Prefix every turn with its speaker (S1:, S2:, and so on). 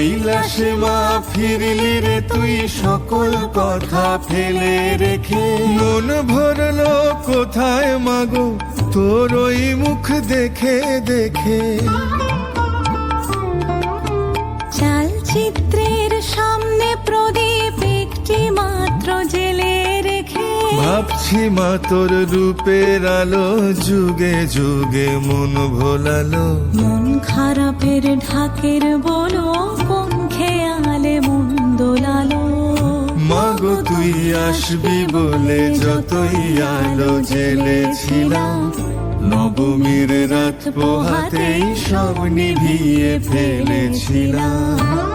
S1: কৈলাসে মা ফিরলি রে তুই সকল কথা ফেলে রেখে। মন ভরলো কোথায় মাগো তোর ওই মুখ দেখে দেখে।
S2: চালচিত্রের সামনে প্রদীপ একটি মাত্র জেলে রেখে।
S1: ভাবছি মা তোর রূপের আলো যুগে যুগে মন ভোলালো।
S2: মন খারাপের ঢাকের বলো
S1: তুই আসবি বলে যতই আলো জেলেছিলাম নবমীর রাত পোহাতেই সব নিভিয়ে ফেলেছিলাম।